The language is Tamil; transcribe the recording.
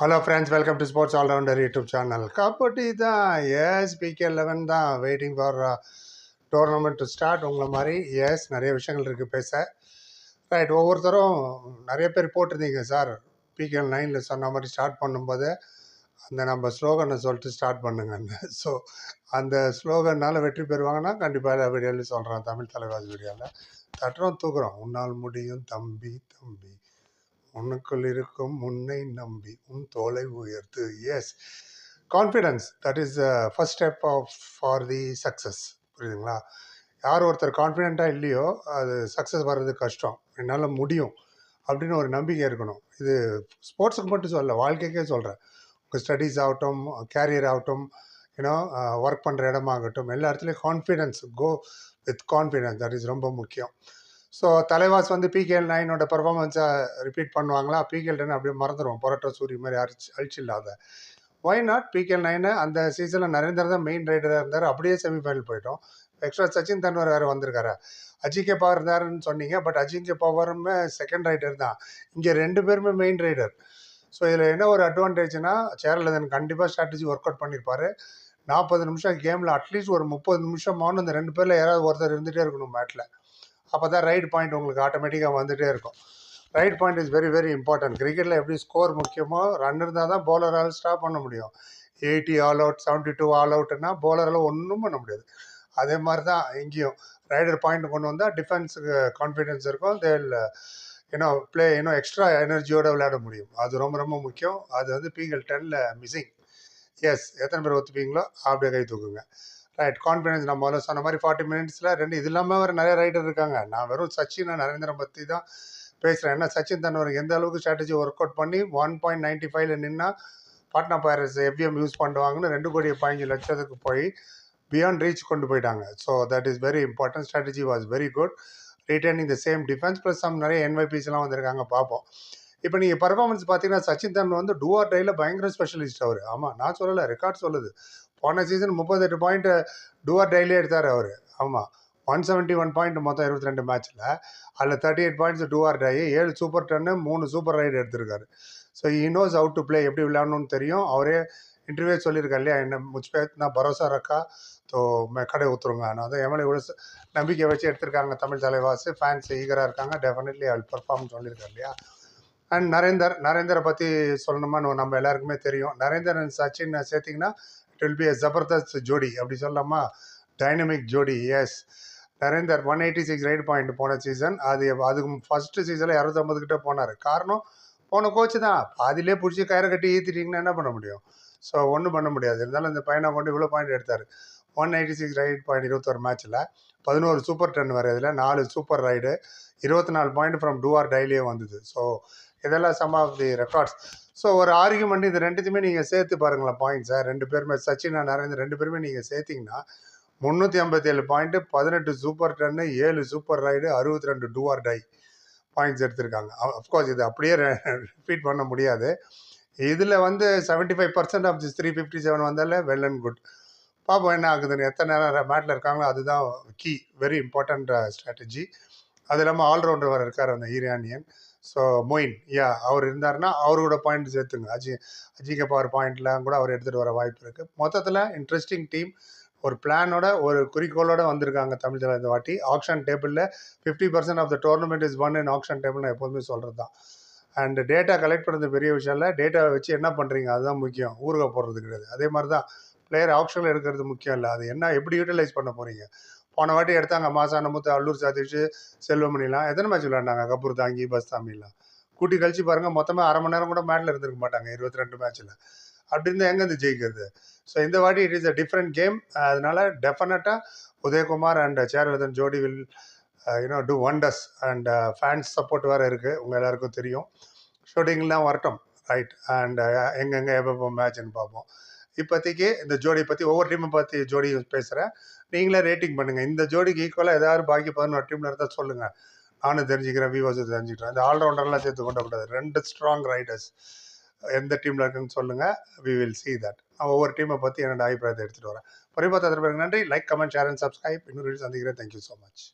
Hello friends welcome to sports allrounder YouTube channel kabaddi தான். எஸ் பிகே லெவன் தான். Waiting for tournament to start உங்களை மாதிரி எஸ் நிறைய விஷயங்கள் இருக்குது பேச. ரைட் ஒவ்வொருத்தரும் நிறைய பேர் போட்டிருந்தீங்க சார் பிகே நைனில் சொன்ன மாதிரி ஸ்டார்ட் பண்ணும்போது அந்த நம்ம ஸ்லோகனை சொல்லிட்டு ஸ்டார்ட் பண்ணுங்கன்னு ஸோ அந்த ஸ்லோகனால் வெற்றி பெறுவாங்கன்னா கண்டிப்பாக வீடியோவில் சொல்கிறேன் தமிழ் தலைவாசி வீடியோவில் தட்டுறோம் தூக்குறோம். உன்னால் முடியும் தம்பி தம்பி. உனக்குள் இருக்கும் உன்னை நம்பி உன் தோலை உயர்த்து. Yes confidence that is first step of for the success புரியுதுங்களா? யார் ஒருத்தர் கான்ஃபிடென்ட்டாக இல்லையோ அது சக்ஸஸ் வர்றது கஷ்டம். என்னால் முடியும் அப்படின்னு ஒரு நம்பிக்கை இருக்கணும். இது ஸ்போர்ட்ஸுக்கு மட்டும் சொல்லல வாழ்க்கைக்கே சொல்கிறேன் உங்கள் ஸ்டடீஸ் ஆகட்டும் கேரியர் ஆகட்டும் யூனோ ஒர்க் பண்ணுற இடமாகட்டும் எல்லா இடத்துலையும் confidence go with confidence that is ரொம்ப முக்கியம். ஸோ தலைவாஸ் வந்து பிகேஎல் நைனோட பெர்ஃபார்மன்ஸை ரிப்பீட் பண்ணுவாங்களா? பிகேஎல் டென் அப்படியே மறந்துடுவோம் பொரோட்டோ சூரிய மாதிரி அரிச்சு அழிச்சு இல்லாத ஒய் நாட் பிகேஎல் நைனு அந்த சீசனில் நரேந்தர் தான் மெயின் ரைடராக இருந்தார். அப்படியே செமிஃபைனல் போயிட்டோம். எக்ஸ்ட்ரா சச்சின் தன்வர் வேறு வந்திருக்காரு. அஜிகே பவர் இருந்தாருன்னு சொன்னீங்க. பட் அஜிங்க பவருமே செகண்ட் ரைடர் தான். இங்கே ரெண்டு பேருமே மெயின் ரைடர் ஸோ இதில் என்ன ஒரு அட்வான்டேஜ்னா சேரலதன் கண்டிப்பாக ஸ்ட்ராட்டஜி ஒர்க் அவுட் பண்ணியிருப்பாரு நாற்பது நிமிஷம் கேமில் அட்லீஸ்ட் ஒரு முப்பது நிமிஷமானு அந்த ரெண்டு பேரில் யாராவது ஒருத்தர் இருந்துகிட்டே இருக்கணும் மேட்டில் அப்போ தான் ரைட் பாயிண்ட் உங்களுக்கு ஆட்டோமேட்டிக்காக வந்துகிட்டே இருக்கும். Right point is very very important கிரிக்கெட்டில் எப்படி ஸ்கோர் முக்கியமோ ரன் இருந்தால் தான் பவுலரால் ஸ்டாப் பண்ண முடியும். Eighty all out seventy two all அவுட்னா பவுலரால் ஒன்றும் பண்ண முடியாது. அதே மாதிரி தான் இங்கேயும். ரைடர் பாயிண்ட் கொண்டு வந்தால் டிஃபென்ஸுக்கு கான்ஃபிடென்ஸ் இருக்கும். தே இன்னும் ப்ளே இன்னும் எக்ஸ்ட்ரா எனர்ஜியோடு விளையாட முடியும். அது ரொம்ப ரொம்ப முக்கியம். அது வந்து பீகல் டென்னில் மிஸ்ஸிங் எஸ் எத்தனை பேர் ஒத்துப்பீங்களோ அப்படியே கை தூக்குங்க. ரைட் கான்ஃபிடன்ஸ் நம்ம முதல்ல சொன்ன மாதிரி ஃபார்ட்டி மினிட்ஸில் ரெண்டு இது இல்லாமல் வேறு நிறைய ரைடர் இருக்காங்க. நான் வெறும் சச்சின் நரேந்திரன் பற்றி தான் பேசுகிறேன் ஏன்னா சச்சின் தன்னவர் எந்த அளவுக்கு ஸ்ட்ராட்டஜி ஒர்க் அவுட் பண்ணி ஒன் பாயிண்ட் நைன்ட்டி ஃபைவ்ல நின்னா பாட்னா பைரஸ் எஃப்எம் யூஸ் பண்ணுவாங்கன்னு ரெண்டு கோடி பதினஞ்சு லட்சத்துக்கு போய் பியாண்ட் ரீச் கொண்டு போயிட்டாங்க. So that is very important strategy was very good returning the same defence plus some நிறைய என்வைபிஸ்லாம் வந்திருக்காங்க பார்ப்போம். இப்போ நீங்கள் பர்ஃபார்மன்ஸ் பார்த்தீங்கன்னா சச்சின் தன் வந்து டூஆர் டைல பயங்கர ஸ்பெஷலிஸ்ட் அவர். ஆமாம் நான் சொல்லலை ரெக்கார்ட் சொல்லுது. போன சீசன் முப்பத்தெட்டு பாயிண்ட் டூஆர் டைலே எடுத்தார் அவர். ஆமாம் ஒன் செவன்ட்டி ஒன் பாயிண்ட் மொத்தம் இருபத்தி ரெண்டு மேட்ச்சில் அதில் thirty eight points do or die ஏழு சூப்பர் டன்னு மூணு சூப்பர் ரைடு எடுத்திருக்காரு. So he knows how to play எப்படி விளையாடணும்னு தெரியும். அவரே இன்டர்வியூ சொல்லியிருக்காரு இல்லையா? என்ன முச்சுப்பேத்னா பரோசா ரக்கா. ஸோ கடை ஊற்றுருங்க ஆனால் அதை எம்எல்ஏ கூட நம்பிக்கை வச்சு எடுத்திருக்காங்க தமிழ் தலைவாசு. ஃபேன்ஸ் ஈகராக இருக்காங்க. டெஃபினெட்லி அவள் பர்ஃபார்ம் சொல்லியிருக்காரு இல்லையா? அண்ட் நரேந்தர் நரேந்தரை பற்றி சொல்லணுமா? நம்ம எல்லாருக்குமே தெரியும். நரேந்தர் அண்ட் சச்சின் சேர்த்திங்கன்னா இட் வில் பி எ ஜபர்தஸ்த் ஜோடி அப்படி சொல்லலாமா? டைனமிக் ஜோடி yes Narender one eighty six raid point போன சீசன் அது அதுக்கு ஃபஸ்ட்டு சீசனில் இரநூத்தம்பது கிட்ட போனார். காரணம் போன கோச்சு தான். பாதிலே பிடிச்சி கயிறு கட்டி ஈத்திட்டிங்கன்னா என்ன பண்ண முடியும்? ஸோ ஒன்றும் பண்ண முடியாது. இருந்தாலும் இந்த பையனை கொண்டு இவ்வளோ பாயிண்ட் எடுத்தார். One eighty six raid point இருபத்தொரு மேட்ச்சில் பதினோரு சூப்பர் டென் வரையதில் நாலு சூப்பர் ரைடு இருபத்தி நாலு பாயிண்ட் ஃப்ரம் டூஆர் டைலியே வந்தது. ஸோ இதெல்லாம் some of the records so ஒரு ஆர்குமெண்ட் இது ரெண்டுத்தையுமே நீங்கள் சேர்த்து பாருங்களேன் பாயிண்ட்ஸை ரெண்டு பேருமே சச்சினா நரேந்திர ரெண்டு பேருமே நீங்கள் சேர்த்திங்கன்னா முந்நூற்றி ஐம்பத்தி ஏழு பாயிண்ட்டு பதினெட்டு சூப்பர் டன்னு ஏழு சூப்பர் ரைடு அறுபத்தி ரெண்டு டூஆர் டை பாயிண்ட்ஸ் எடுத்திருக்காங்க. அஃப்கோர்ஸ் இது அப்படியே ரிப்பீட் பண்ண முடியாது. இதில் வந்து seventy five percent of this three fifty seven வந்தாலே வெல் அண்ட் குட் பார்ப்போம் என்ன ஆகுதுன்னு. எத்தனை நேரம் மேட்டில் இருக்காங்களோ அதுதான் கீ வெரி இம்பார்ட்டண்ட் ஸ்ட்ராட்டஜி அது இல்லாமல் ஆல்ரவுண்டர் வர இருக்கார் அந்த ஈரானியன் ஸோ மொயின் யா அவர் இருந்தாருன்னா அவரோட பாயிண்ட் சேர்த்துங்க. அஜி அஜிக பவர் பாயிண்ட்லாம் கூட அவர் எடுத்துகிட்டு வர வாய்ப்பு இருக்குது மொத்தத்தில் இன்ட்ரெஸ்டிங் டீம் ஒரு பிளானோட ஒரு குறிக்கோளோட வந்திருக்காங்க தமிழ் இந்த வாட்டி. ஆக்ஷன் டேபிளில் fifty percent of the tournament is won in auction table நான் எப்போதுமே சொல்கிறது தான் அண்ட் டேட்டா கலெக்ட் பண்ணுறது பெரிய விஷயம் இல்லை. டேட்டாவை வச்சு என்ன பண்ணுறீங்க அதுதான் முக்கியம். ஊருக போடுறது கிடையாது. அதே மாதிரி தான் பிளேயர் ஆப்ஷனில் எடுக்கிறது முக்கியம் இல்லை. அது என்ன எப்படி யூட்டிலைஸ் பண்ண போகிறீங்க போன வாட்டி எடுத்தாங்க. மாசான முத்து அல்லூர் சதீஷ் செல்வமணிலாம். எத்தனை மேட்ச் விளையாண்டாங்க? கபூர் தாங்கி பஸ் தாமிலாம் கூட்டி கழிச்சு பாருங்கள் மொத்தமாக அரை மணி நேரம் கூட மேட்டில் இருந்திருக்க மாட்டாங்க இருபத்தி ரெண்டு மேட்ச்சில் அப்படி இருந்தால் எங்கேருந்து ஜெயிக்கிறது? ஸோ இந்த வாட்டி it is a different game அதனால டெஃபினட்டாக உதயகுமார் அண்ட் சேரலதன் ஜோடி will you know do wonders and fans support வேறு இருக்குது உங்கள் எல்லாருக்கும் தெரியும். ஷூட்டிங்லாம் வரட்டும். ரைட் அண்ட் எங்கெங்கே எப்போ மேட்ச்னு பார்ப்போம். இப்போதைக்கு இந்த ஜோடி பற்றி ஒவ்வொரு டீமை பற்றி ஜோடி பேசுகிறேன் நீங்களே ரேட்டிங் பண்ணுங்கள் இந்த ஜோடிக்கு ஈக்குவலாக ஏதாவது பாக்கி பதினோரு டீமில் இருந்தால் சொல்லுங்கள் நானும் தெரிஞ்சுக்கிறேன் விவோஸ் தெரிஞ்சுக்கிறேன். இந்த ஆல்ரவுண்டர்லாம் சேர்த்து கொண்டக்கூடாது ரெண்டு ஸ்ட்ராங் ரைடர்ஸ் எந்த டீமில் இருக்குன்னு சொல்லுங்கள் வி வில் சி தட் நான் ஒவ்வொரு டீமை பற்றி என்னோட அபிப்பிராயத்தை எடுத்துகிட்டு வரேன். பரிபாத்த நன்றி. Like comment share and subscribe இன்னொரு சந்திக்கிறேன். Thank you so much